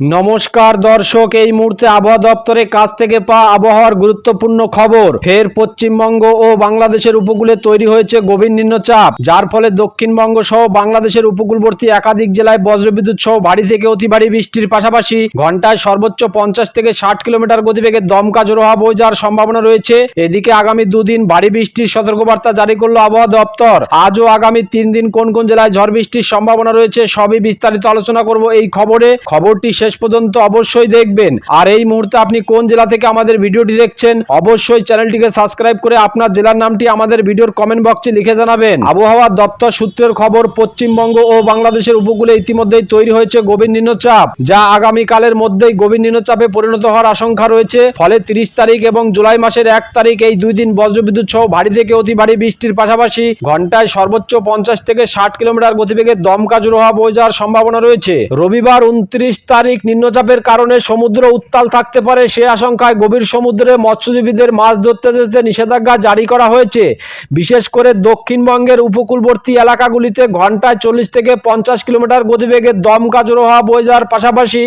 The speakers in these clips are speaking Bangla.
নমস্কার দর্শক, এই মুহূর্তে আবহাওয়া দপ্তরের কাছ থেকে পাওয়া আবহাওয়ার গুরুত্বপূর্ণ খবর। ফের পশ্চিমবঙ্গ ও বাংলাদেশের উপকূলে তৈরি হয়েছে গভীর নিম্নচাপ, যার ফলে দক্ষিণবঙ্গ সহ বাংলাদেশের উপকূলবর্তী একাধিক জেলায় বজ্রবিদ্যুৎ সহ ভারী থেকে অতি ভারী বৃষ্টির পাশাপাশি ঘন্টায় সর্বোচ্চ পঞ্চাশ থেকে ষাট কিলোমিটার গতিবেগে দমকা জোরোহা বয়ে যাওয়ার সম্ভাবনা রয়েছে। এদিকে আগামী দুদিন ভারী বৃষ্টির সতর্কবার্তা জারি করল আবহাওয়া দপ্তর। আজও আগামী তিন দিন কোন কোন জেলায় ঝড় বৃষ্টির সম্ভাবনা রয়েছে, সবই বিস্তারিত আলোচনা করব এই খবরে। খবরটি শেষ পর্যন্ত অবশ্যই দেখবেন। আর এই মুহূর্তে আপনি কোন জেলা থেকে আমাদের ভিডিওটি দেখছেন, অবশ্যই চ্যানেলটিকে সাবস্ক্রাইব করে আপনার জেলার নামটি আমাদের ভিডিওর কমেন্ট বক্সে লিখে জানাবেন। আবহাওয়া দপ্তর সূত্রের খবর, পশ্চিমবঙ্গ ও বাংলাদেশের উপকূলে ইতিমধ্যেই তৈরি হয়েছে গভীর নিম্নচাপ, যা আগামীকালের মধ্যেই গভীর নিম্নচাপে পরিণত হওয়ার আশঙ্কা রয়েছে। ফলে তিরিশ তারিখ এবং জুলাই মাসের এক তারিখ এই দুই দিন বজ্রবিদ্যুৎ সহ ভারী থেকে অতি ভারী বৃষ্টির পাশাপাশি ঘন্টায় সর্বোচ্চ পঞ্চাশ থেকে ষাট কিলোমিটার গতিবেগে দমকা জোরোহা বয়ে যাওয়ার সম্ভাবনা রয়েছে। রবিবার উনত্রিশ তারিখ নিম্নচাপের কারণে সমুদ্র উত্তাল থাকতে পারে, সে আশঙ্কায় গভীর সমুদ্রে মৎস্যজীবীদের মাছ ধরতে যেতে নিষেধাজ্ঞা জারি করা হয়েছে। বিশেষ করে দক্ষিণবঙ্গের উপকূলবর্তী এলাকাগুলিতে ঘন্টায় চল্লিশ থেকে পঞ্চাশ কিলোমিটার গতিবেগে দমকা জোরোহা বয়ে যাওয়ার পাশাপাশি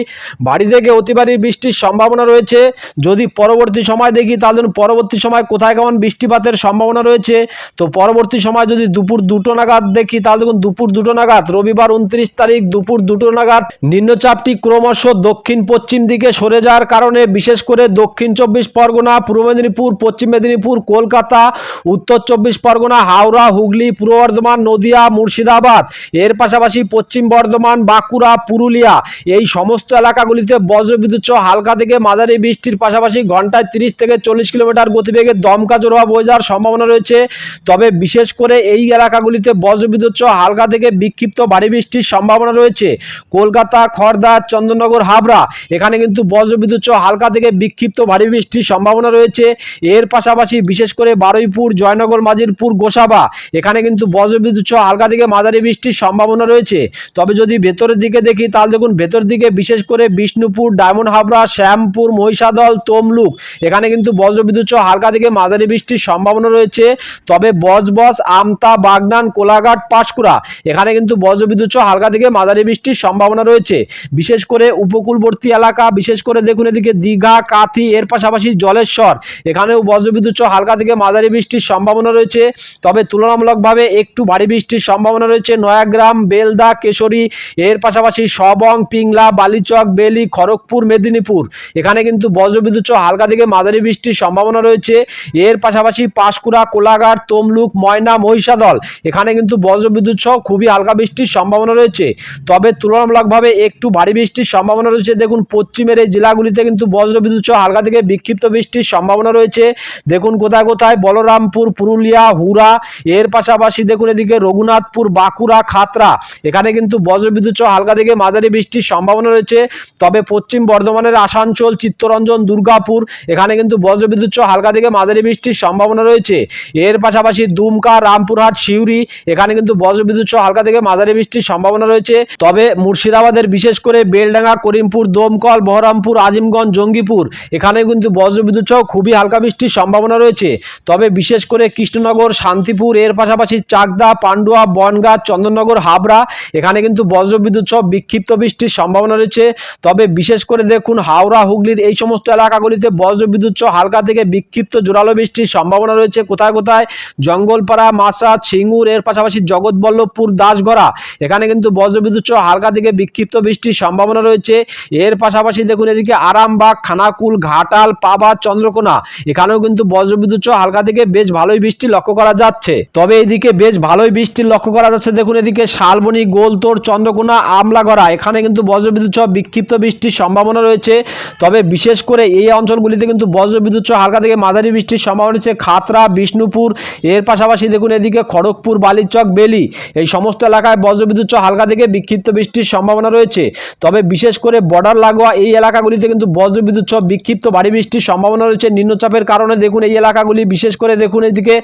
ভারী থেকে অতি বৃষ্টির সম্ভাবনা রয়েছে। যদি পরবর্তী সময় দেখি, তাহলে পরবর্তী সময় কোথায় কেমন বৃষ্টিপাতের সম্ভাবনা রয়েছে। তো পরবর্তী সময় যদি দুপুর দুটো নাগাদ দেখি, তাহলে দেখুন দুপুর দুটো নাগাদ, রবিবার উনত্রিশ তারিখ দুপুর দুটো নাগাদ নিম্নচাপটি ক্রমশ দক্ষিণ পশ্চিম দিকে সরে যাওয়ার কারণে, বিশেষ করে দক্ষিণ চব্বিশ পরগনা, পূর্ব মেদিনীপুর, পশ্চিম মেদিনীপুর, কলকাতা, উত্তর চব্বিশ পরগনা, হাওড়া, হুগলি, পূর্ব বর্ধমান, নদিয়া, মুর্শিদাবাদ, এর পাশাপাশি পশ্চিম বর্ধমান, বাঁকুড়া, পুরুলিয়া, এই সমস্ত এলাকাগুলিতে বজ্রবিদ্যুৎ সহ হালকা থেকে মাঝারি বৃষ্টির পাশাপাশি ঘন্টায় তিরিশ থেকে চল্লিশ কিলোমিটার গতিবেগে দমকা জোরোয়া বয়ে যাওয়ার সম্ভাবনা রয়েছে। তবে বিশেষ করে এই এলাকাগুলিতে বজ্রবিদ্যুৎ সহ হালকা থেকে বিক্ষিপ্ত ভারী বৃষ্টির সম্ভাবনা রয়েছে। কলকাতা খড়দা চন্দননগর হাবড়া। এখানে কিন্তু বজ্রবিদ্যুৎ সহ হালকা থেকে বিক্ষিপ্ত ভারী বৃষ্টির সম্ভাবনা রয়েছে। এর পাশাপাশি বিশেষ করে বারুইপুর, জয়নগর মাজিরপুর গোসাবা। এখানে কিন্তু বজ্রবিদ্যুৎ সহ হালকা থেকে মাঝারি বৃষ্টির সম্ভাবনা রয়েছে। তবে যদি ভেতরের দিকে দেখি, তাহলে দেখুন ভেতর দিকে বিশেষ করে বিষ্ণুপুর, ডায়মন্ড হাবড়া, শ্যামপুর, মহিষাদল, তমলুক। এখানে কিন্তু বজ্রবিদ্যুৎ সহ হালকা থেকে মাঝারি বৃষ্টির সম্ভাবনা রয়েছে। তবে বজবজ, আমতা, বাগনান, কোলাঘাট, পাঁশকুড়া। এখানে কিন্তু বজ্রবিদ্যুৎ সহ হালকা থেকে মাঝারি বৃষ্টির সম্ভাবনা রয়েছে। বিশেষ করে উপকূলবর্তী এলাকা, বিশেষ করে দেখুন এদিকে দীঘা, কাথি, এর পাশাপাশি জলেশ্বর। এখানেও বজ্রবিদ্যুৎ হালকা থেকে মাঝারি বৃষ্টির সম্ভাবনা রয়েছে। তবে তুলনামূলকভাবে একটু ভারী বৃষ্টির সম্ভাবনা রয়েছে। নয়াগ্রাম, বেলদা, কেশরী, এর পাশাপাশি সবং, পিংলা, বালিচক, বেলি, খড়গপুর, মেদিনীপুর। এখানে কিন্তু বজ্রবিদ্যুৎ হালকা থেকে মাঝারি বৃষ্টির সম্ভাবনা রয়েছে। এর পাশাপাশি পাঁশকুড়া, কোলাঘাট, তমলুক, ময়না, মহিষাদল, এখানে কিন্তু বজ্রবিদ্যুৎ সহ খুবই হালকা বৃষ্টির সম্ভাবনা রয়েছে। তবে তুলনামূলকভাবে একটু ভারী বৃষ্টির সম্ভাবনা রয়েছে। দেখুন, পশ্চিমের এই জেলাগুলিতে কিন্তু বজ্রবিদ্যুৎ সহ হালকা থেকে বিক্ষিপ্ত বৃষ্টির সম্ভাবনা রয়েছে। দেখুন, কোথায় কোথায়? বলরামপুর, পুরুলিয়া হুরা এর পাশাপাশি দেখুন এদিকে রঘুনাথপুর, বাঁকুড়া খাতরা এখানে কিন্তু বজ্রবিদ্যুৎ সহ হালকা থেকে মাঝারি বৃষ্টির সম্ভাবনা রয়েছে। তবে পশ্চিম বর্ধমানের আসানসোল, চিত্তরঞ্জন, দুর্গাপুর, এখানে কিন্তু বজ্রবিদ্যুৎ সহ হালকা থেকে মাঝারি বৃষ্টির সম্ভাবনা রয়েছে। এর পাশাপাশি দুমকা, রামপুরহাট, সিউড়ি, এখানে কিন্তু বজ্রবিদ্যুৎ সহ হালকা থেকে মাঝারি বৃষ্টির সম্ভাবনা রয়েছে। তবে মুর্শিদাবাদের বিশেষ করে বেলডাঙ্গা করিমপুর, দমকল, বহরমপুর, আজিমগঞ্জ, জঙ্গিপুর। এখানে কিন্তু বজ্রবিদ্যুৎ সহ খুবই হালকা বৃষ্টির সম্ভাবনা রয়েছে। তবে বিশেষ করে কৃষ্ণনগর, শান্তিপুর, এর পাশাপাশি চাকদা, পান্ডুয়া, বনগাঁ, চন্দননগর, হাবড়া, এখানে কিন্তু বজ্রবিদ্যুৎ সহ বিক্ষিপ্ত বৃষ্টির সম্ভাবনা রয়েছে। তবে বিশেষ করে দেখুন, হাওড়া, হুগলির এই সমস্ত এলাকাগুলিতে বজ্রবিদ্যুৎ সহ হালকা থেকে বিক্ষিপ্ত জোরালো বৃষ্টির সম্ভাবনা রয়েছে। কোথায় কোথায়? জঙ্গলপাড়া মাসাদ সিঙ্গুর, এর পাশাপাশি জগৎবল্লভপুর, দাসগড়া। এখানে কিন্তু বজ্রবিদ্যুৎ সহ হালকা থেকে বিক্ষিপ্ত বৃষ্টির সম্ভাবনা রয়েছে। এর পাশাপাশি দেখুন এদিকে আরামবাগ, খানাকুল, ঘাটাল, পাবা, চন্দ্রকোনা। এখানেও কিন্তু বজ্রবিদ্যুৎ সহ হালকা থেকে বেশ ভালোই বৃষ্টি লক্ষ্য করা যাচ্ছে। তবে এদিকে বেশ ভালোই বৃষ্টি লক্ষ্য করা যাচ্ছে। দেখুন এদিকে শালবনি, গোলতোর, চন্দ্রকোনা, আমলাগড়া, এখানে কিন্তু বজ্রবিদ্যুৎ সহ বিক্ষিপ্ত বৃষ্টির সম্ভাবনা রয়েছে। তবে বিশেষ করে এই অঞ্চলগুলিতে কিন্তু বজ্রবিদ্যুৎ সহ হালকা থেকে মাঝারি বৃষ্টির সম্ভাবনা রয়েছে। খাতরা, বিষ্ণুপুর, এর পাশাপাশি দেখুন এদিকে খড়গপুর, বালিচক, বেলি। এই সমস্ত এলাকায় বজ্রবিদ্যুৎ সহ হালকা থেকে বিক্ষিপ্ত বৃষ্টির সম্ভাবনা রয়েছে। তবে বিশেষ করে বর্ডার লাগোয়া এই এলাকাগুলিতে কিন্তু বজ্রবিদ্যুৎ সহ বিক্ষিপ্ত ভারী বৃষ্টির সম্ভাবনা রয়েছে। নিম্নচাপের কারণে দেখুন এই এলাকাগুলি, বিশেষ করে দেখুন এদিকে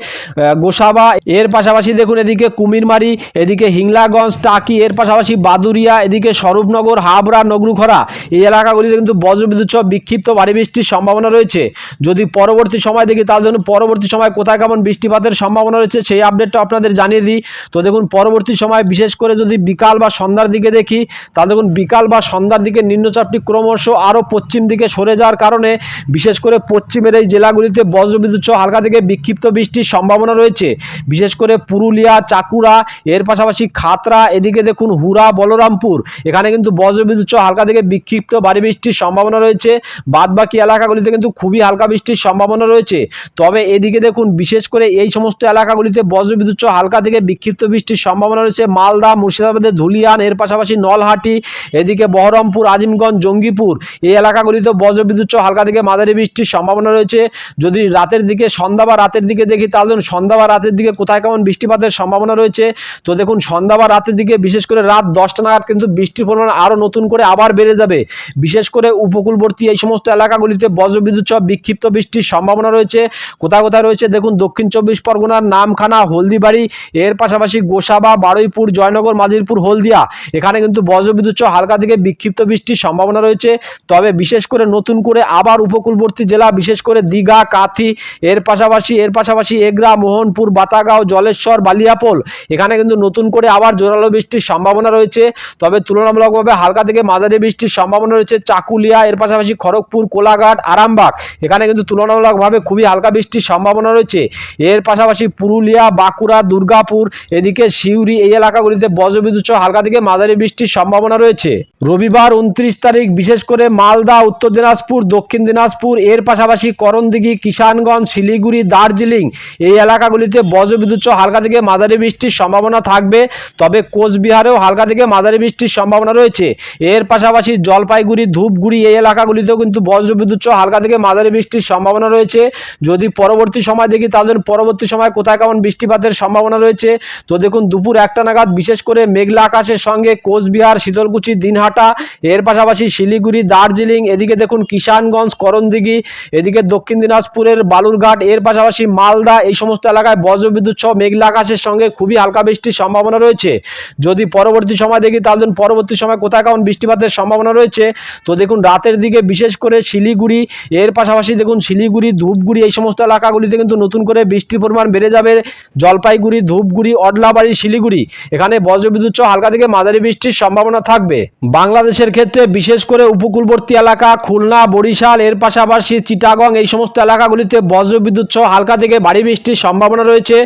গোসাবা, এর পাশাপাশি দেখুন এদিকে কুমিরমারি, এদিকে হিংলাগঞ্জ, টাকি, এর পাশাপাশি বাদুরিয়া, এদিকে স্বরূপনগর, হাবড়া, নগরুখরা। এই এলাকাগুলিতে কিন্তু বজ্রবিদ্যুৎ সহ বিক্ষিপ্ত ভারী বৃষ্টির সম্ভাবনা রয়েছে। যদি পরবর্তী সময় দেখি, তাহলে দেখুন পরবর্তী সময় কোথায় কেমন বৃষ্টিপাতের সম্ভাবনা রয়েছে, সেই আপডেটটা আপনাদের জানিয়ে দিই। তো দেখুন, পরবর্তী সময় বিশেষ করে যদি বিকাল বা সন্ধ্যার দিকে দেখি, তাহলে দেখুন বিকাল বা সন্ধ্যার বাংলার দিকে নিম্নচাপটি ক্রমশ আরও পশ্চিম দিকে সরে যাওয়ার কারণে, বিশেষ করে পশ্চিমের এই জেলাগুলিতে বজ্রবিদ্যুৎ সহ হালকা থেকে বিক্ষিপ্ত বৃষ্টির সম্ভাবনা রয়েছে। বিশেষ করে পুরুলিয়া চাকুড়া এর পাশাপাশি খাতরা এদিকে দেখুন হুরা বলরামপুর, এখানে কিন্তু বজ্রবিদ্যুৎ সহ হালকা থেকে বিক্ষিপ্ত ভারী বৃষ্টির সম্ভাবনা রয়েছে। বাদ বাকি এলাকাগুলিতে কিন্তু খুবই হালকা বৃষ্টির সম্ভাবনা রয়েছে। তবে এদিকে দেখুন, বিশেষ করে এই সমস্ত এলাকাগুলিতে বজ্রবিদ্যুৎ সহ হালকা থেকে বিক্ষিপ্ত বৃষ্টির সম্ভাবনা রয়েছে। মালদা, মুর্শিদাবাদের ধুলিয়ান, এর পাশাপাশি নলহাটি, এদিকে বহরমপুর আজিমগঞ্জ, জঙ্গিপুর। এই এলাকাগুলিতে বজ্রবিদ্যুৎ হালকা থেকে মাঝারি বৃষ্টির সম্ভাবনা রয়েছে। যদি রাতের দিকে, সন্ধ্যা বা রাতের দিকে দেখি, তাহলে সন্ধ্যা বা রাতের দিকে কোথায় কেমন বৃষ্টিপাতের সম্ভাবনা রয়েছে। তো দেখুন সন্ধ্যা বা রাতের দিকে, বিশেষ করে রাত দশটা নাগাদ কিন্তু বৃষ্টির পরিমাণ আরও নতুন করে আবার বেড়ে যাবে। বিশেষ করে উপকূলবর্তী এই সমস্ত এলাকাগুলিতে বজ্রবিদ্যুৎ সহ বিক্ষিপ্ত বৃষ্টির সম্ভাবনা রয়েছে। কোথায় কোথায় রয়েছে? দেখুন দক্ষিণ চব্বিশ পরগনার নামখানা, হলদিবাড়ি, এর পাশাপাশি গোসাবা, বারুইপুর, জয়নগর মাজিরপুর হলদিয়া। এখানে কিন্তু বজ্রবিদ্যুৎ সহ হালকা থেকে বিক্ষিপ্ত বৃষ্টির সম্ভাবনা রয়েছে। তবে বিশেষ করে নতুন করে আবার উপকূলবর্তী জেলা, বিশেষ করে দীঘা, কাথি, এর পাশাপাশি এর পাশাপাশি এগরা, মোহনপুর, বাতাগাঁও, জলেশ্বর, বালিয়াপোল, এখানে কিন্তু নতুন করে আবার জোরালো বৃষ্টির সম্ভাবনা রয়েছে। তবে তুলনামূলকভাবে হালকা থেকে মাঝারি বৃষ্টির সম্ভাবনা রয়েছে চাকুলিয়া, এর পাশাপাশি খড়গপুর, কোলাঘাট, আরামবাগ, এখানে কিন্তু তুলনামূলকভাবে খুবই হালকা বৃষ্টির সম্ভাবনা রয়েছে। এর পাশাপাশি পুরুলিয়া, বাঁকুড়া, দুর্গাপুর, এদিকে সিউড়ি এই এলাকাগুলিতে বজ্রবিদ্যুৎ হালকা থেকে মাঝারি বৃষ্টির সম্ভাবনা রয়েছে। রবিবার উনত্রিশ তারিখ, বিশেষ করে মালদা, উত্তর দিনাজপুর, দক্ষিণ দিনাজপুর, এর পাশাপাশি করণদিঘি, কিষানগঞ্জ, শিলিগুড়ি, দার্জিলিং এই এলাকাগুলিতে বজ্রবিদ্যুৎ হালকা থেকে মাঝারি বৃষ্টির সম্ভাবনা থাকবে। তবে কোচবিহারেও হালকা থেকে মাঝারি বৃষ্টির সম্ভাবনা রয়েছে। এর পাশাপাশি জলপাইগুড়ি, ধূপগুড়ি এই এলাকাগুলিতেও কিন্তু বজ্রবিদ্যুৎ হালকা থেকে মাঝারি বৃষ্টির সম্ভাবনা রয়েছে। যদি পরবর্তী সময় দেখি তাদের পরবর্তী সময় কোথায় কেমন বৃষ্টিপাতের সম্ভাবনা রয়েছে? তো দেখুন, দুপুর একটা নাগাদ বিশেষ করে মেঘলা আকাশের সঙ্গে কোচবিহার, শীতলকুচি, দিনহাটা এর পাশাপাশি শিলিগুড়ি, দার্জিলিং, এদিকে দেখুন কিষানগঞ্জ, করণদিঘি, এদিকে দক্ষিণ দিনাজপুরের বালুরঘাট, এর পাশাপাশি মালদা, এই সমস্ত এলাকায় বজ্রবিদ্যুৎ সহ মেঘলা আকাশের সঙ্গে খুবই হালকা বৃষ্টির সম্ভাবনা রয়েছে। যদি পরবর্তী সময় দেখি, তাহলে পরবর্তী সময় কোথায় কেমন বৃষ্টিপাতের সম্ভাবনা রয়েছে। তো দেখুন রাতের দিকে বিশেষ করে শিলিগুড়ি, এর পাশাপাশি দেখুন শিলিগুড়ি, ধূপগুড়ি, এই সমস্ত এলাকাগুলিতে কিন্তু নতুন করে বৃষ্টির পরিমাণ বেড়ে যাবে। জলপাইগুড়ি, ধূপগুড়ি, অডলাবাড়ি, শিলিগুড়ি, এখানে বজ্রবিদ্যুৎ সহ হালকা থেকে মাঝারি বৃষ্টির সম্ভাবনা থাকবে। বাংলাদেশের ক্ষেত্রে বিশেষ করে উপকূলবর্তী এলাকা খুলনা, বরিশাল, এর পাশাপাশি চিটাগং, এই সমস্ত এলাকাগুলিতে বজ্রবিদ্যুৎ সহ হালকা থেকে ভারী বৃষ্টির সম্ভাবনা রয়েছে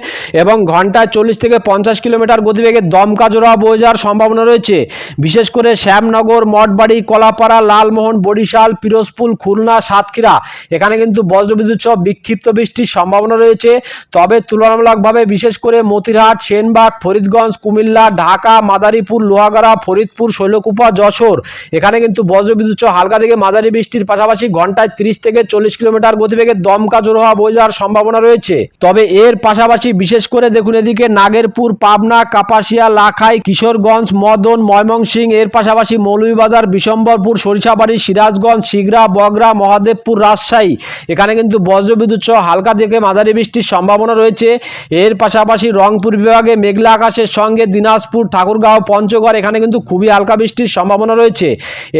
এবং ঘন্টায় চল্লিশ থেকে পঞ্চাশ কিলোমিটার গতিবেগে দমকা জোড়া বয়ে যাওয়ার সম্ভাবনা রয়েছে। বিশেষ করে শ্যামনগর, মঠবাড়ি, কলাপাড়া, লালমোহন, বরিশাল, পিরোজপুর, খুলনা, সাতক্ষীরা, এখানে কিন্তু বজ্রবিদ্যুৎ সহ বিক্ষিপ্ত বৃষ্টির সম্ভাবনা রয়েছে। তবে তুলনামূলকভাবে বিশেষ করে মতিরহাট, সেনবাগ, ফরিদগঞ্জ, কুমিল্লা, ঢাকা, মাদারীপুর, লোহাগাড়া, ফরিদপুর, শৈলকুপা, যশোর এখানে কিন্তু বজ্রবিদ্যুৎ হালকা থেকে মাঝারি বৃষ্টির পাশাপাশি ঘন্টায় তিরিশ থেকে চল্লিশ কিলোমিটার গতিবেগে দমকা জোর হওয়া বয়ে যাওয়ার সম্ভাবনা রয়েছে। তবে এর পাশাপাশি বিশেষ করে দেখুন এদিকে নাগেরপুর, পাবনা, কাপাসিয়া, লাখাই, কিশোরগঞ্জ, মদন ময়মনসিং এর পাশাপাশি মৌলভীবাজার, বিশম্বরপুর, সরিষাবাড়ি, সিরাজগঞ্জ, শিগরা বগরা মহাদেবপুর, রাজশাহী। এখানে কিন্তু বজ্রবিদ্যুৎ সহ হালকা থেকে মাঝারি বৃষ্টির সম্ভাবনা রয়েছে। এর পাশাপাশি রংপুর বিভাগে মেঘলা আকাশের সঙ্গে দিনাজপুর, ঠাকুরগাঁও, পঞ্চগড় এখানে কিন্তু খুবই হালকা বৃষ্টির সম্ভাবনা রয়েছে।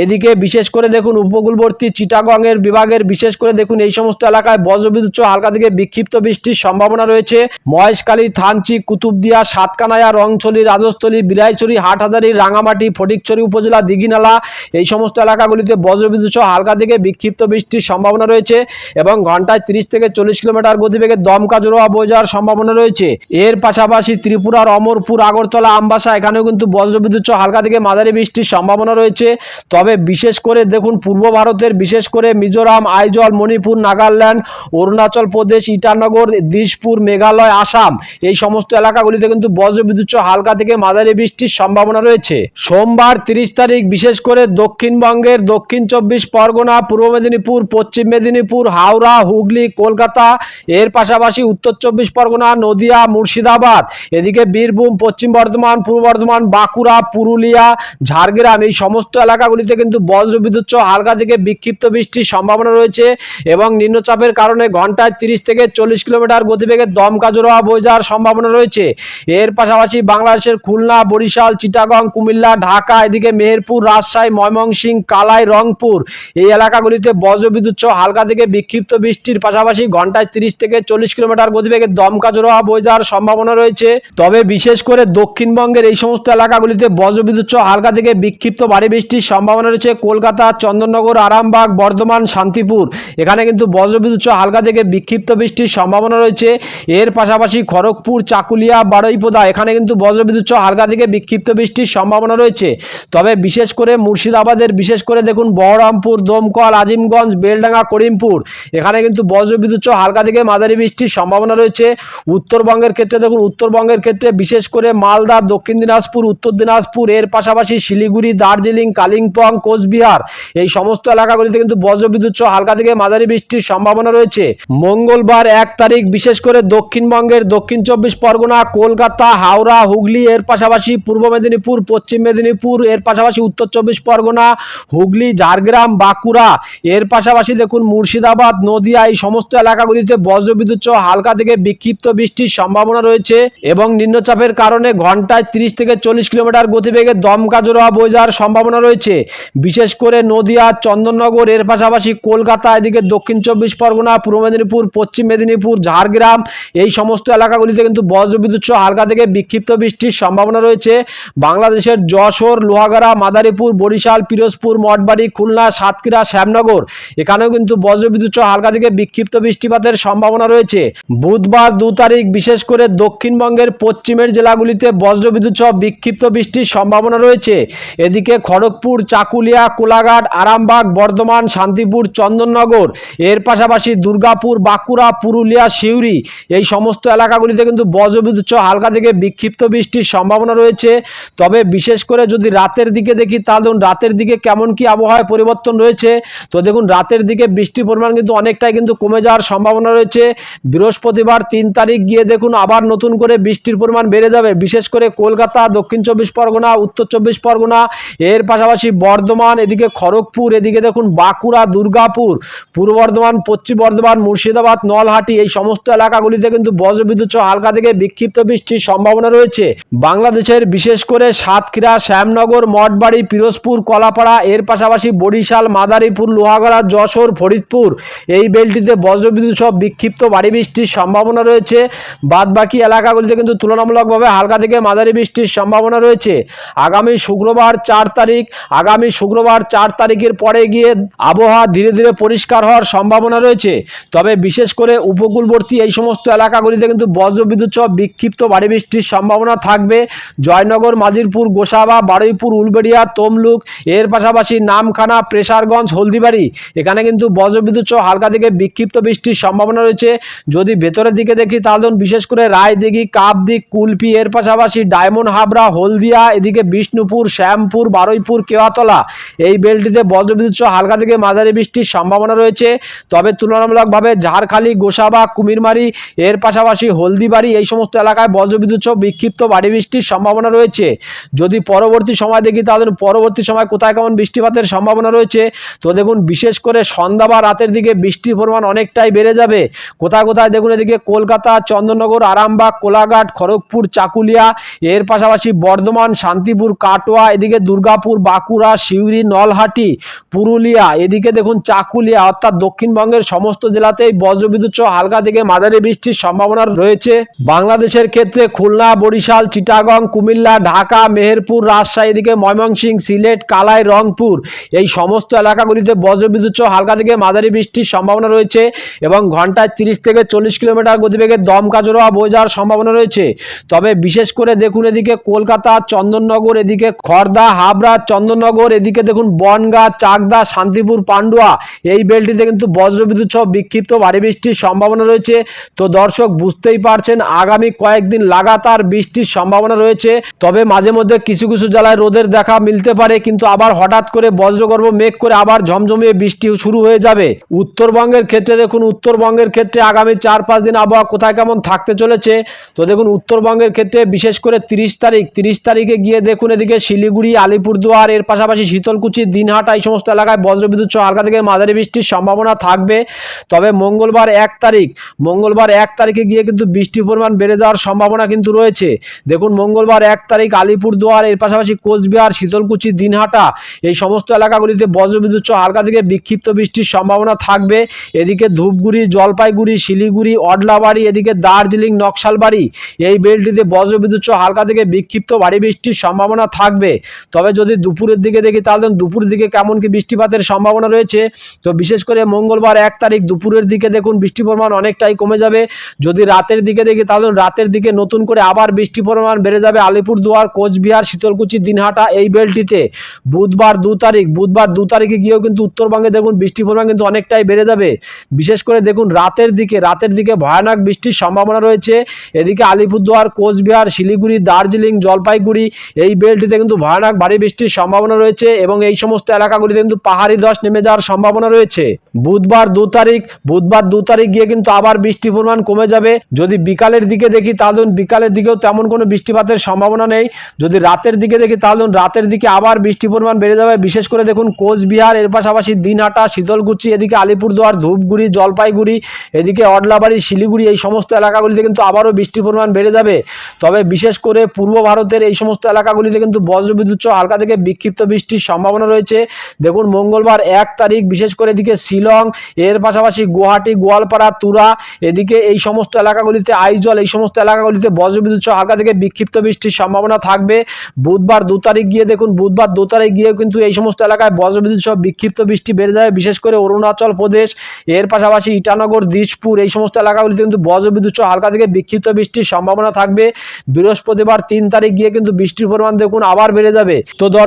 এদিকে বিশেষ করে দেখুন উপকূলবর্তী চিটাগংয়ের বিভাগের, বিশেষ করে দেখুন এই সমস্ত এলাকায় বজ্রবিদ্যুৎ হালকা থেকে বিক্ষিপ্ত বৃষ্টির সম্ভাবনা রয়েছে। মহেশখালী, থানচি, কুতুবদিয়া, সাতকানায়া, রংছলি, রাজস্থলী, বিলাইছড়ি, হাটহাজারি, রাঙামাটি, ফটিকছড়ি উপজেলা, দিঘিনালা এই সমস্ত এলাকাগুলিতে বজ্রবিদ্যুৎ হালকা থেকে বিক্ষিপ্ত বৃষ্টির সম্ভাবনা রয়েছে এবং ঘন্টায় তিরিশ থেকে চল্লিশ কিলোমিটার গতিবেগে দমকা জোড়া বয়ে যাওয়ার সম্ভাবনা রয়েছে। এর পাশাপাশি ত্রিপুরার অমরপুর, আগরতলা, আমবাসা, এখানেও কিন্তু বজ্রবিদ্যুৎ হালকা থেকে মাঝারি বৃষ্টির সম্ভাবনা রয়েছে। তবে বিশেষ করে দেখুন, পূর্ব ভারতের বিশেষ করে মিজোরাম, আইজল, মণিপুর, নাগাল্যান্ড, অরুণাচল প্রদেশ, ইটানগর দিশপুর মেঘালয়, আসাম এই সমস্ত এলাকাগুলিতে কিন্তু বজ্রবিদ্যুৎ হালকা থেকে মাঝারি বৃষ্টির সম্ভাবনা রয়েছে। সোমবার তিরিশ তারিখ বিশেষ করে দক্ষিণবঙ্গের দক্ষিণ চব্বিশ পরগনা, পূর্ব মেদিনীপুর, পশ্চিম মেদিনীপুর, হাওড়া, হুগলি, কলকাতা, এর পাশাপাশি উত্তর চব্বিশ পরগনা, নদিয়া, মুর্শিদাবাদ, এদিকে বীরভূম, পশ্চিম বর্ধমান, পূর্ব বর্ধমান, বাঁকুড়া, পুরুলিয়া, ঝাড়গ্রাম এই সমস্ত এলাকাগুলিতে কিন্তু বজ্রবিদ্যুৎ সহ হালকা থেকে বিক্ষিপ্ত বৃষ্টির সম্ভাবনা রয়েছে এবং নিম্নচাপের কারণে ঘন্টায় তিরিশ থেকে চল্লিশ কিলোমিটার গতিবেগে দমকা জোড়া বয়ে যাওয়ার সম্ভাবনা রয়েছে। এর পাশাপাশি বাংলাদেশের খুলনা, বরিশাল, চিটাগং, কুমিল্লা, ঢাকা, এদিকে মেহেরপুর, রাজশাহী ময়মনসিং কালাই, রংপুর এই এলাকাগুলিতে বজ্রবিদ্যুৎ সহ হালকা থেকে বিক্ষিপ্ত বৃষ্টির পাশাপাশি ঘন্টায় তিরিশ থেকে চল্লিশ কিলোমিটার গতিবেগে দমকা জোড়া বয়ে যাওয়ার সম্ভাবনা রয়েছে। তবে বিশেষ করে দক্ষিণবঙ্গের এই সমস্ত এলাকাগুলিতে বজ্রবিদ্যুৎ সহ হালকা থেকে বিক্ষিপ্ত ভারী বৃষ্টির সম্ভাবনা রয়েছে কলকাতা, চন্দননগর, আরামবাগ, বর্ধমান, শান্তিপুর। এখানে কিন্তু বজ্রবিদ্যুৎ হালকা থেকে বিক্ষিপ্ত বৃষ্টির সম্ভাবনা রয়েছে। এর পাশাপাশি খড়গপুর, চাকুলিয়া, বারুইপোদা এখানে কিন্তু বজ্রবিদ্যুৎ হালকা থেকে বিক্ষিপ্ত বৃষ্টির সম্ভাবনা রয়েছে। তবে বিশেষ করে মুর্শিদাবাদের, বিশেষ করে দেখুন বহরমপুর, দমকল, আজিমগঞ্জ, বেলডাঙ্গা, করিমপুর, এখানে কিন্তু বজ্রবিদ্যুৎ হালকা থেকে মাঝারি বৃষ্টির সম্ভাবনা রয়েছে। উত্তরবঙ্গের ক্ষেত্রে দেখুন, উত্তরবঙ্গের ক্ষেত্রে বিশেষ করে মালদা, দক্ষিণ দিনাজপুর, উত্তর দিনাজপুর, এর পাশাপাশি শিলিগুড়ি, দার্জিলিং কালিম্পং, কোচবিহার এই সমস্ত এলাকাগুলিতে কিন্তু বজ্রবিদ্যুৎ সহ হালকা থেকে মাঝারি বৃষ্টির সম্ভাবনা রয়েছে। মঙ্গলবার এক তারিখ বিশেষ করে দক্ষিণবঙ্গের দক্ষিণ চব্বিশ পরগনা, কলকাতা, হাওড়া, হুগলি, এর পাশাপাশি পূর্ব মেদিনীপুর, পশ্চিম মেদিনীপুর, এর পাশাপাশি উত্তর চব্বিশ পরগনা, হুগলি, ঝাড়গ্রাম, বাঁকুড়া, এর পাশাপাশি দেখুন মুর্শিদাবাদ, নদিয়া এই সমস্ত এলাকাগুলিতে বজ্রবিদ্যুৎ সহ হালকা থেকে বিক্ষিপ্ত বৃষ্টির সম্ভাবনা রয়েছে এবং নিম্নচাপের কারণে ঘন্টায় তিরিশ থেকে চল্লিশ কিলোমিটার গতিবেগে দমকা জোড়া বয়ে যাওয়ার সম্ভাবনা রয়েছে। বিশেষ করে নদিয়া, চন্দননগর, এর পাশাপাশি কলকাতা, এদিকে দক্ষিণ চব্বিশ পরগনা, পূর্ব মেদিনীপুর, পশ্চিম মেদিনীপুর, ঝাড়গ্রাম, এই সমস্ত এলাকাগুলিতে কিন্তু বজ্রবিদ্যুৎ সহ হালকা থেকে বিক্ষিপ্ত বৃষ্টির সম্ভাবনা রয়েছে। বাংলাদেশের যশোর, লোহাগাড়া, মাদারীপুর, বরিশাল, পিরোজপুর, মঠবাড়ি, খুলনা, সাতক্ষীরা, শ্যামনগর, এখানেও কিন্তু বজ্রবিদ্যুৎ সহ হালকা থেকে বিক্ষিপ্ত বৃষ্টিপাতের সম্ভাবনা রয়েছে। বুধবার দু তারিখ, বিশেষ করে দক্ষিণবঙ্গের পশ্চিমের জেলাগুলিতে বজ্রবিদ্যুৎ সহ বিক্ষিপ্ত বৃষ্টির সম্ভাবনা রয়েছে। এদিকে খড়গপুর, চাকুলিয়া, কোলাঘাট, আরামবাগ, বর্ধমান, শান্তিপুর, চন্দননগর, এর পাশাপাশি দুর্গাপুর, বাঁকুড়া, পুরুলিয়া, সিউড়ি। এই সমস্ত এলাকাগুলিতে কিন্তু বজ্রবিদ্যুৎ হালকা থেকে বিক্ষিপ্ত বৃষ্টির সম্ভাবনা রয়েছে। তবে বিশেষ করে যদি রাতের দিকে দেখি, তাহলে ধরুন রাতের দিকে কেমন কি আবহাওয়ায় পরিবর্তন রয়েছে। তো দেখুন রাতের দিকে বৃষ্টির পরিমাণ কিন্তু অনেকটাই কিন্তু কমে যাওয়ার সম্ভাবনা রয়েছে। বৃহস্পতিবার তিন তারিখ গিয়ে দেখুন আবার নতুন করে বৃষ্টির পরিমাণ বেড়ে যাবে। বিশেষ করে কলকাতা, দক্ষিণ চব্বিশ পরগনা, উত্তর চব্বিশ পরগনা, এর পাশাপাশি বর্ধমান, এদিকে খড়গপুর, এদিকে দেখুন বাঁকুড়া, দুর্গাপুর, পূর্ব বর্ধমান, পশ্চিম বর্ধমান, মুর্শিদাবাদ, নলহাটি, এই সমস্ত এলাকাগুলিতে কিন্তু বজ্রবিদ্যুৎ সহ হালকা থেকে বিক্ষিপ্ত বৃষ্টির সম্ভাবনা রয়েছে। বাংলাদেশের বিশেষ করে সাতক্ষীরা, শ্যামনগর, মঠবাড়ি, পিরোজপুর, কলাপাড়া, এর পাশাপাশি বরিশাল, মাদারীপুর, লোহাগড়া, যশোর, ফরিদপুর, এই বেলটিতে বজ্রবিদ্যুৎ সহ বিক্ষিপ্ত ভারী বৃষ্টির সম্ভাবনা রয়েছে। বাদ বাকি এলাকাগুলিতে কিন্তু তুলনামূলকভাবে হালকা থেকে মাঝারি বৃষ্টির সম্ভাবনা রয়েছে। আগামী শুক্রবার চার তারিখ আগামী শুক্রবার চার তারিখের পরে গিয়ে আবহাওয়া ধীরে ধীরে পরিষ্কার হওয়ার সম্ভাবনা রয়েছে। তবে বিশেষ করে উপকূলবর্তী এই সমস্ত এলাকাগুলিতে কিন্তু বজ্রবিদ্যুৎ সহ বিক্ষিপ্ত বাড়ি বৃষ্টির সম্ভাবনা থাকবে। জয়নগর মাজিরপুর গোসাবা, বারুইপুর, উলবেড়িয়া, তমলুক, এর পাশাপাশি নামখানা, প্রেসারগঞ্জ, হলদিবাড়ি, এখানে কিন্তু বজ্রবিদ্যুৎ সহ হালকা থেকে বিক্ষিপ্ত বৃষ্টির সম্ভাবনা রয়েছে। যদি ভেতরের দিকে দেখি তাহলে বিশেষ করে রায়দিঘি কাপদিক কুলপি, এর পাশাপাশি ডায়মন্ড হাবড়া, হলদিয়া, এদিকে বিষ্ণুপুর, শ্যামপুর, বারুইপুর কেওয়াতলা। এই বেলটিতে বজ্রবিদ্যুৎ সহ হালকা থেকে মাঝারি বৃষ্টির সম্ভাবনা রয়েছে। তবে তুলনামূলকভাবে ঝাড়খালি, গোসাবা, কুমিরমারি, এর পাশাপাশি হলদিবাড়ি এই সমস্ত এলাকায় বজ্রবিদ্যুৎ সহ বিক্ষিপ্ত বাড়ি বৃষ্টির সম্ভাবনা রয়েছে। যদি পরবর্তী সময় দেখি, তাহলে পরবর্তী সময় কোথায় কেমন বৃষ্টিপাতের সম্ভাবনা রয়েছে, তো দেখুন বিশেষ করে সন্ধ্যা বা রাতের দিকে বৃষ্টির পরিমাণ অনেকটাই বেড়ে যাবে। কোথায় কোথায় দেখুন এদিকে কলকাতা, চন্দননগর, আরামবাগ, কোলাঘাট, খড়গপুর, চাকুলিয়া, এর পাশাপাশি বর্ধমান, শান্তিপুর, কাটোয়া, এদিকে দুর্গাপুর বাঁকুড়া, সিউড়ি, নলহাটি, পুরুলিয়া, এদিকে দেখুন চাকুলিয়া, অর্থাৎ দক্ষিণবঙ্গের সমস্ত জেলাতেই বজ্রবিদ্যুৎ সহ হালকা থেকে মাঝারি বৃষ্টির সম্ভাবনা রয়েছে। বাংলাদেশের ক্ষেত্রে খুলনা, বরিশাল, চিটাগং, কুমিল্লা, ঢাকা, মেহেরপুর, রাজশাহী, এদিকে ময়মনসিংহ, সিলেট, কালাই, রংপুর, এই সমস্ত এলাকাগুলিতে বজ্রবিদ্যুৎ সহ হালকা থেকে মাঝারি বৃষ্টির সম্ভাবনা রয়েছে এবং ঘন্টায় তিরিশ থেকে চল্লিশ কিলোমিটার গতিবেগে দমকা জোড়া বয়ে যাওয়ার সম্ভাবনা রয়েছে। তবে বিশেষ করে দেখুন এদিকে কলকাতা, চন্দননগর, এদিকে খর্দা, হাবড়া চন্দননগর, এদিকে দেখুন বনগা, চাকদা, শান্তিপুর, পান্ডুয়া। এই বেলটিতে কিন্তু বজ্রবিদ্যুৎ সহ বিক্ষিপ্ত ভারী বৃষ্টির সম্ভাবনা রয়েছে। তো দর্শক, বুঝতেই পারছেন, আগামী কয়েকদিন লাগাতার বৃষ্টির সম্ভাবনা রয়েছে। তবে মাঝে মধ্যে কিছু কিছু জেলায় রোদের দেখা মিলতে পারে, কিন্তু আবার হঠাৎ করে বজ্রগর্ভ মেঘ করে আবার ঝমঝমিয়ে বৃষ্টি শুরু হয়ে যাবে। উত্তরবঙ্গের ক্ষেত্রে দেখুন, উত্তরবঙ্গের ক্ষেত্রে আগামী চার পাঁচ দিন আবহাওয়া কোথায় কেমন থাকতে চলেছে? তো দেখুন, উত্তরবঙ্গের ক্ষেত্রে বিশেষ করে তিরিশ তারিখ, তিরিশ তারিখে গিয়ে দেখুন এদিকে শিলিগুড়ি, আলিপুরদুয়ার এর পাশাপাশি শীতলকুচি, দিনহাটা, এই সমস্ত এলাকায় বজ্রবিদ্যুৎ সহ হালকা থেকে মাঝারি বৃষ্টির সম্ভাবনা থাকবে। তবে মঙ্গলবার এক তারিখ, মঙ্গলবার এক তারিখে গিয়ে কিন্তু বৃষ্টির পরিমাণ বেড়ে যাওয়ার সম্ভাবনা কিন্তু রয়েছে। দেখুন, মঙ্গলবার এক তারিখ আলিপুরদুয়ার এর পাশাপাশি কোচবিহার, শীতলকুচি, দিনহাটা, এই সমস্ত এলাকাগুলিতে বজ্রবিদ্যুৎ সহ হালকা থেকে বিক্ষিপ্ত বৃষ্টির সম্ভাবনা থাকবে। এদিকে ধূপগুড়ি, জলপাইগুড়ি, শিলিগুড়ি, অডলাবাড়ি, এদিকে দার্জিলিং, নকশালবাড়ি, এই বেলটিতে বজ্রবিদ্যুৎ সহ হালকা থেকে বিক্ষিপ্ত ভারী বৃষ্টির সম্ভাবনা থাকবে। তবে যদি দুপুরের দিকে দেখি, তাহলে দুপুরের দিকে কেমন কি বৃষ্টিপাতের সম্ভাবনা রয়েছে। তো বিশেষ করে মঙ্গলবার এক তারিখ দুপুরের দিকে দেখুন বৃষ্টির পরিমাণ অনেকটাই কমে যাবে। যদি রাতের দিকে দেখি, তাহলে রাতের দিকে নতুন করে আবার বৃষ্টির পরিমাণ বেড়ে যাবে আলিপুরদুয়ার, কোচবিহার, শীতলকুচি, দিনহাটা এই বেলটিতে। বুধবার দু তারিখ, বুধবার দু তারিখে গিয়েও কিন্তু উত্তরবঙ্গে দেখুন বৃষ্টির পরিমাণ কিন্তু অনেকটাই বেড়ে যাবে। বিশেষ করে দেখুন রাতের দিকে রাতের দিকে ভয়ানক বৃষ্টির সম্ভাবনা রয়েছে। এদিকে আলিপুরদুয়ার, কোচবিহার, শিলিগুড়ি, দার্জিলিং, জলপাইগুড়ি এই বেল্টটিতে কিন্তু ভয়ানক ভারী বৃষ্টির সম্ভাবনা রয়েছে এবং এই সমস্ত এলাকাগুলিতে কিন্তু পাহাড়ি ধস নেমে যাওয়ার সম্ভাবনা রয়েছে। বুধবার দু তারিখ, বুধবার দু তারিখ গিয়ে কিন্তু আবার বৃষ্টির পরিমাণ কমে যাবে। যদি বিকালের দিকে দেখি, তাহলে বিকালের দিকেও তেমন কোনো বৃষ্টিপাতের সম্ভাবনা নেই। যদি রাতের দিকে দেখি, তাহলে রাতের দিকে আবার বৃষ্টির পরিমাণ বেড়ে যাবে। বিশেষ করে দেখুন কোচবিহার, এর পাশাপাশি দিনহাটা, শীতলকুচি, এদিকে আলিপুরদুয়ার, ধূপগুড়ি, জলপাইগুড়ি, এদিকে অডলাবাড়ি, শিলিগুড়ি এই সমস্ত এলাকাগুলিতে কিন্তু আবারও বৃষ্টির পরিমাণ বেড়ে যাবে। তবে বিশেষ করে পূর্ব ভারতের এই সমস্ত এলাকাগুলিতে কিন্তু বজ্রবিদ্যুৎ হালকা থেকে বিক্ষিপ্ত বৃষ্টির সম্ভাবনা রয়েছে। দেখুন, মঙ্গলবার এক তারিখ, বিশেষ করে এদিকে শিলং, এর পাশাপাশি গুয়াহাটি, গোয়ালপাড়া, তুরা, এদিকে এই সমস্ত এলাকাগুলিতে আইজল, এই সমস্ত এলাকাগুলিতে বজ্রবিদ্যুৎ সহ হালকা থেকে বিক্ষিপ্ত বৃষ্টির সম্ভাবনা থাকবে। বুধবার দু তারিখ গিয়ে দেখুন, বুধবার দু তারিখ গিয়ে কিন্তু এই সমস্ত এলাকায় বজ্রবিদ্যুৎ সহ বিক্ষিপ্ত বৃষ্টি বেড়ে যাবে, বিশেষ করে অরুণাচল প্রদেশ, এর পাশাপাশি ইটানগর দিশপুর এই সমস্ত এলাকাগুলিতে কিন্তু বজ্রবিদ্যুৎ সহ হালকা থেকে বিক্ষিপ্ত বৃষ্টির সম্ভাবনা থাকবে। বৃহস্পতিবার তিন তারিখ গিয়ে কিন্তু বৃষ্টির পরিমাণ দেখুন আবার বেড়ে যাবে। তো